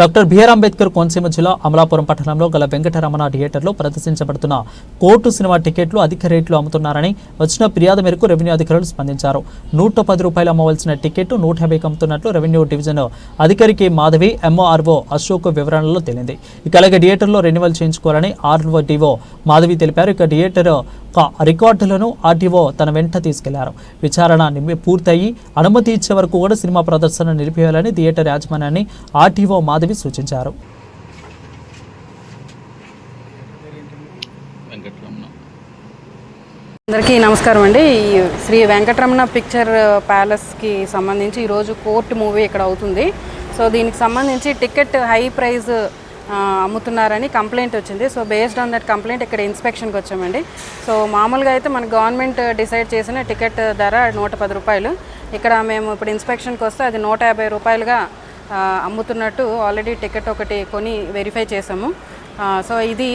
Doctor BR Ambedkar Konaseema జిల్లా అమలాపురం పట్టణంలో గల వెంకటరమణ థియేటర్లో ప్రదర్శించబడుతున్న కోర్టు సినిమా టికెట్లు అధిక రేట్లు అమ్ముతున్నారని వచ్చిన ఫిర్యాదు మేరకు రెవెన్యూ అధికారులు స్పందించారు. నూట పది రూపాయలు అమ్మవలసిన టికెట్ నూట యాభైకి అమ్ముతున్నట్లు రెవెన్యూ డివిజన్ అధికారికి మాధవి ఎంఓఆర్ఓ అశోక్ వివరణలో తేలింది ఇక అలాగే థియేటర్లో రెన్యువల్ చేయించుకోవాలని ఆర్ఓ డివో మాధవి తెలిపారు. ఇక థియేటర్ రికార్డులను ఆర్టీఓ తన వెంట తీసుకెళ్ళారు. విచారణ పూర్తయి అనుమతి ఇచ్చే వరకు కూడా సినిమా ప్రదర్శన నిలిపేయాలని థియేటర్ యాజమాన్యాన్ని ఆర్టీఓ మాధవి సూచించారు. అందరికీ నమస్కారం అండి. ఈ శ్రీ వెంకటరమణ పిక్చర్ ప్యాలెస్కి సంబంధించి ఈరోజు కోర్ట్ మూవీ ఇక్కడ అవుతుంది. సో దీనికి సంబంధించి టికెట్ హై ప్రైస్ ఆ, అమ్ముతున్నారని కంప్లైంట్ వచ్చింది. So based on that complaint ఇక్కడ ఇన్స్పెక్షన్కి వచ్చామండి. సో మామూలుగా అయితే మన గవర్నమెంట్ డిసైడ్ చేసిన టికెట్ ధర నూట పది రూపాయలు. ఇక్కడ మేము ఇప్పుడు ఇన్స్పెక్షన్కి వస్తే అది నూట యాభై రూపాయలుగా అమ్ముతున్నట్టు ఆల్రెడీ టికెట్ ఒకటి కొని వెరిఫై చేసాము. సో ఇది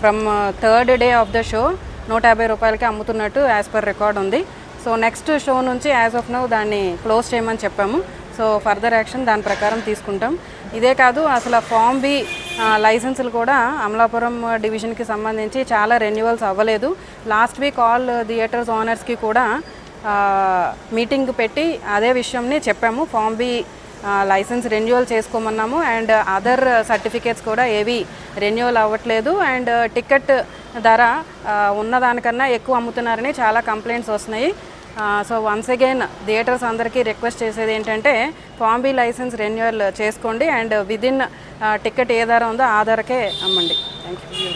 from third day of the show నూట యాభై రూపాయలకి అమ్ముతున్నట్టు యాజ్ పర్ రికార్డ్ ఉంది. సో నెక్స్ట్ షో నుంచి యాజ్ ఆఫ్ నౌ దాన్ని క్లోజ్ చేయమని చెప్పాము. సో ఫర్దర్ యాక్షన్ దాని ప్రకారం తీసుకుంటాం. ఇదే కాదు అసలు ఫామ్ బి లైసెన్సులు కూడా అమలాపురం డివిజన్కి సంబంధించి చాలా రెన్యువల్స్ అవ్వలేదు. లాస్ట్ వీక్ ఆల్ థియేటర్స్ ఓనర్స్కి కూడా మీటింగ్ పెట్టి అదే విషయంని చెప్పాము. ఫామ్ బి లైసెన్స్ రెన్యువల్ చేసుకోమన్నాము. అండ్ అదర్ సర్టిఫికేట్స్ కూడా ఏవి రెన్యువల్ అవ్వట్లేదు. అండ్ టికెట్ ధర ఉన్నదానికన్నా ఎక్కువ అమ్ముతున్నారని చాలా కంప్లైంట్స్ వస్తున్నాయి. సో వన్స్ అగైన్ థియేటర్స్ అందరికీ రిక్వెస్ట్ చేసేది ఏంటంటే ఫామ్ లైసెన్స్ రెన్యువల్ చేసుకోండి అండ్ విదిన్ టికెట్ ఏ ధర ఉందో ఆ ధరకే అమ్మండి. Thank you